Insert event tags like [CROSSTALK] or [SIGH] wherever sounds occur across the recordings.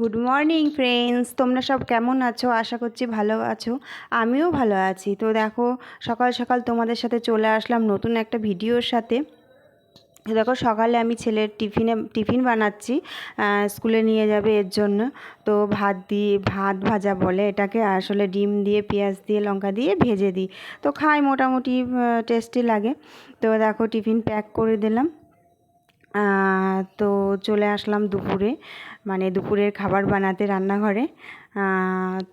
Good morning friends তোমরা সব কেমন আছো? আশা করছি ভালো আছো। আমিও ভালো আছি। তো দেখো, সকাল সকাল তোমাদের সাথে চলে আসলাম নতুন একটা ভিডিওর সাথে। দেখো, সকালে আমি ছেলের টিফিনে, টিফিন বানাচ্ছি। স্কুলে নিয়ে যাবে এর জন্য। তো ভাত দিয়ে, ভাত ভাজা বলে এটাকে আসলে ডিম দিয়ে, পেঁয়াজ দিয়ে, লঙ্কা দিয়ে ভেজে দিই। তো খাই, মোটামুটি টেস্টি লাগে। তো দেখো, টিফিন প্যাক করে দিলাম। তো চলে আসলাম দুপুরে। মানে দুপুরের খাবার বানাতে রান্নাঘরে।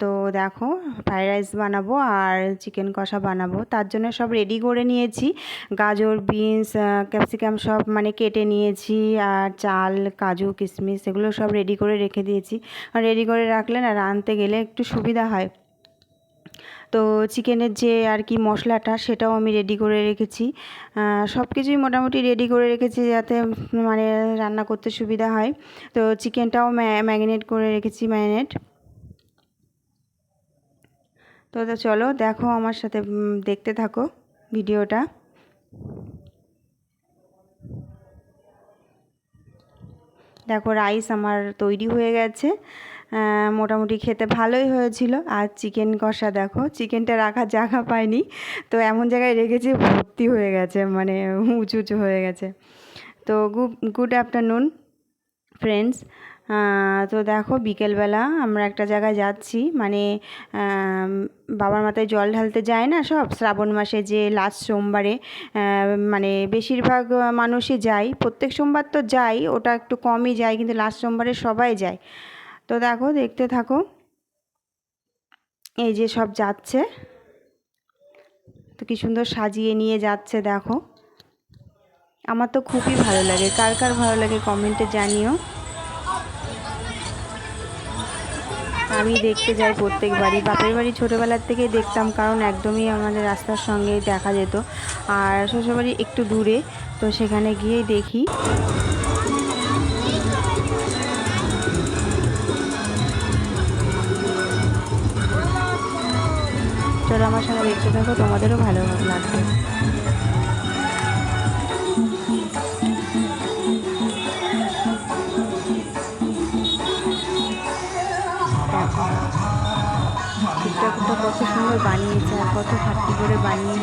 তো দেখো, ফ্রাইড রাইস বানাবো আর চিকেন কষা বানাবো। তার জন্য সব রেডি করে নিয়েছি। গাজর, বিনস ক্যাপসিকাম সব মানে কেটে নিয়েছি আর চাল, কাজু, কিশমিশ, এগুলো সব রেডি করে রেখে দিয়েছি। রেডি করে রাখলে না, রাঁধতে গেলে একটু সুবিধা হয়। তো চিকেনের যে আর কি মশলাটা সেটাও আমি রেডি করে রেখেছি। সব কিছুই মোটামুটি রেডি করে রেখেছি যাতে মানে রান্না করতে সুবিধা হয়। তো চিকেনটাও ম্যাগনেট করে রেখেছি ম্যারিনেট তো চলো, দেখো আমার সাথে দেখতে থাকো ভিডিওটা। দেখো রাইস আমার তৈরি হয়ে গেছে। মোটামুটি খেতে ভালোই হয়েছিল। আর চিকেন কষা দেখো চিকেনটা রাখার জায়গা পায়নি তো এমন জায়গায় রেখেছি, ভর্তি হয়ে গেছে মানে উঁচু উঁচু হয়ে গেছে। তো গুড গুড আফটারনুন ফ্রেন্ডস তো দেখো, বিকেলবেলা আমরা একটা জায়গায় যাচ্ছি মানে বাবার মাথায় জল ঢালতে যায় না সব? শ্রাবণ মাসে যে লাস্ট সোমবারে মানে বেশিরভাগ মানুষই যায়। প্রত্যেক সোমবার তো যাই ওটা একটু কমই যায়, কিন্তু লাস্ট সোমবারে সবাই যায়। তো দেখো, দেখতে থাকো। এই যে সব যাচ্ছে। তো কি সুন্দর সাজিয়ে নিয়ে যাচ্ছে, দেখো। আমার তো খুবই ভালো লাগে। কার কার ভালো লাগে কমেন্টে জানিও। আমি দেখতে যাই প্রত্যেক বাড়ি বাপের বাড়ি ছোটোবেলার থেকেই দেখতাম, কারণ একদমই আমাদের রাস্তার সঙ্গে দেখা যেত। আর শ্বশুরবাড়ি একটু দূরে, তো সেখানে গিয়েই দেখি। চলো আমার সঙ্গে দেখতে থাকো, তোমাদেরও ভালো লাগবে। ঠাকুরটা কত সুন্দর বানিয়েছে আর কত খাটনি করে বানিয়ে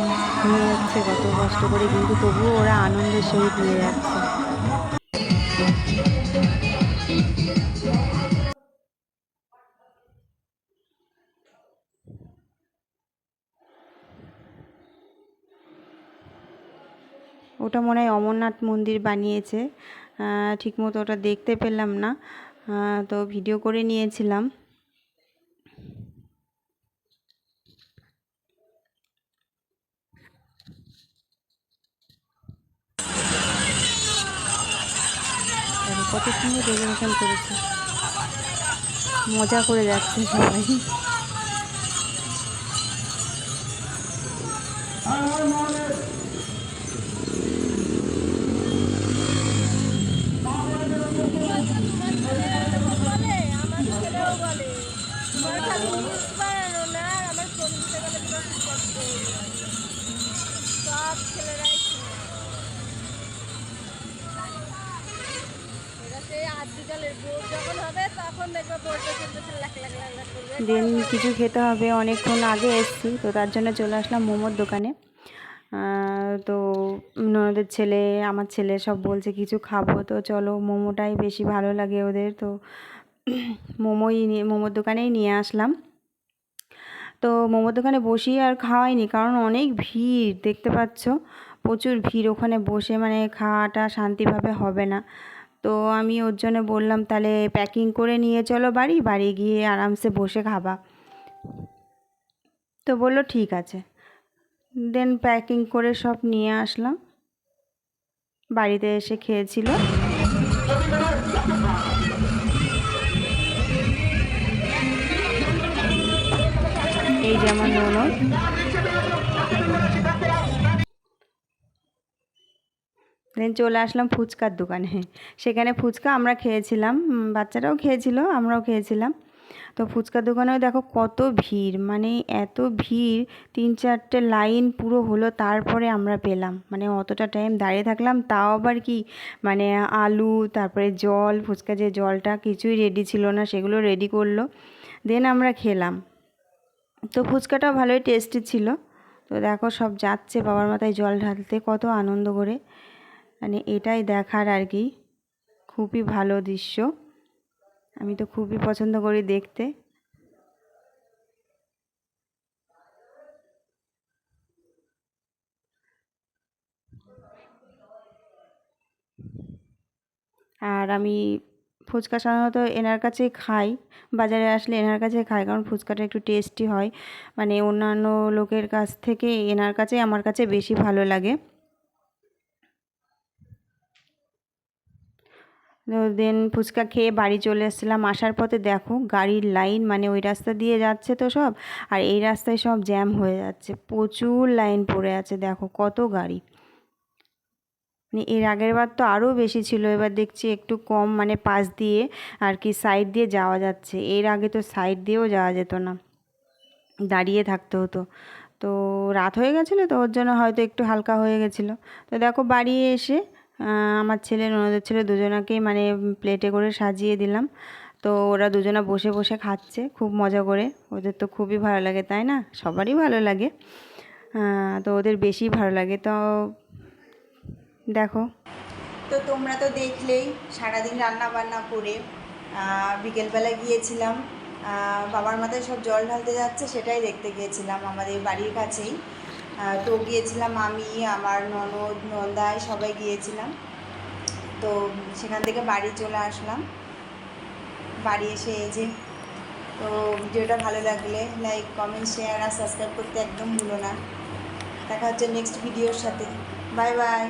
নিয়ে যাচ্ছে, কত কষ্ট করে, কিন্তু তবুও ওরা আনন্দের সহিত নিয়ে যাচ্ছে। ওটা মনে হয় অমরনাথ মন্দির বানিয়েছে। ঠিকমতো ওটা দেখতে পেলাম না। তো ভিডিও করে নিয়েছিলাম। কত সুন্দর ডেকোরেশন করেছে। মজা করে যাচ্ছে সবাই। সব করবে দেন কিছু খেতে হবে অনেকক্ষণ আগে এসেছি তো তার জন্য চলে আসলাম মোমোর দোকানে। তো ননদের ছেলে আমার ছেলে সব বলছে কিছু খাব? তো চলো মোমোটাই বেশি ভালো লাগে ওদের তো [CLEARS THROAT] মোমোই নিয়ে মোমোর দোকানেই নিয়ে আসলাম। তো মোমোর দোকানে বসি আর খাওয়াইনি, কারণ অনেক ভিড়, দেখতে পাচ্ছ? প্রচুর ভিড়, ওখানে বসে মানে খাওয়াটা শান্তিভাবে হবে না। তো আমি ওর জন্য বললাম, তাহলে প্যাকিং করে নিয়ে চলো বাড়ি বাড়ি গিয়ে আরামসে বসে খাবা। তো বলল, ঠিক আছে। দেন প্যাকিং করে সব নিয়ে আসলাম। বাড়িতে এসে খেয়েছিল। এই যে আমার দেন চলে আসলাম ফুচকার দোকানে। সেখানে ফুচকা আমরা খেয়েছিলাম বাচ্চারাও খেয়েছিল, আমরাও খেয়েছিলাম। তো ফুচকার দোকানেও দেখো কত ভিড় মানে এত ভিড়, তিন চারটে লাইন পুরো হলো, তারপরে আমরা পেলাম। মানে অতটা টাইম দাঁড়িয়ে থাকলাম, তাও আবার কি মানে আলু, তারপরে জল, ফুচকা যে জলটা কিছুই রেডি ছিল না, সেগুলো রেডি করল। দেন আমরা খেলাম। তো ফুচকাটা ভালোই টেস্টি ছিল। তো দেখো সব যাচ্ছে বাবার মাথায় জল ঢালতে, কত আনন্দ করে। মানে এটাই দেখার আর কি, খুবই ভালো দৃশ্য। আমি তো খুবই পছন্দ করি দেখতে। আর আমি ফুচকা সাধারণত এনার কাছেই খাই, বাজারে আসলে এনার কাছে খাই, কারণ ফুচকাটা একটু টেস্টি হয়। মানে অন্যান্য লোকের কাছ থেকে এনার কাছেই আমার কাছে বেশি ভালো লাগে। দেন ফুচকা খেয়ে বাড়ি চলে এসেছিলাম আসার পথে দেখো গাড়ির লাইন মানে ওই রাস্তা দিয়ে যাচ্ছে তো সব, আর এই রাস্তায় সব জ্যাম হয়ে যাচ্ছে। প্রচুর লাইন পড়ে আছে, দেখো কত গাড়ি। এর আগের বার তো আরও বেশি ছিল, এবার দেখছি একটু কম মানে পাশ দিয়ে আর কি সাইড দিয়ে যাওয়া যাচ্ছে। এর আগে তো সাইড দিয়েও যাওয়া যেত না, দাঁড়িয়ে থাকতে হতো। তো রাত হয়ে গেছিল তো, ওর জন্য হয়তো একটু হালকা হয়ে গেছিল। তো দেখো বাড়ি এসে আমার ছেলে, ননদের ছেলে দুজনাকেই মানে প্লেটে করে সাজিয়ে দিলাম। তো ওরা দুজনা বসে বসে খাচ্ছে, খুব মজা করে। ওদের তো খুবই ভালো লাগে, তাই না? সবারই ভালো লাগে। তো ওদের বেশি ভালো লাগে। তো দেখো। তো তোমরা তো দেখলেই সারাদিন রান্না বান্না করে বিকেলবেলা গিয়েছিলাম বাবার মাথায় সব জল ঢালতে যাচ্ছে সেটাই দেখতে গিয়েছিলাম আমাদের বাড়ির কাছেই। তো গিয়েছিলাম আমি, আমার ননদ নন্দায় সবাই গিয়েছিলাম। তো সেখান থেকে বাড়ি চলে আসলাম। বাড়ি এসে এই যে, তো ভিডিওটা ভালো লাগলে লাইক কমেন্ট শেয়ার আর সাবস্ক্রাইব করতে একদম ভুলো না। দেখা হচ্ছে নেক্সট ভিডিওর সাথে। Bye bye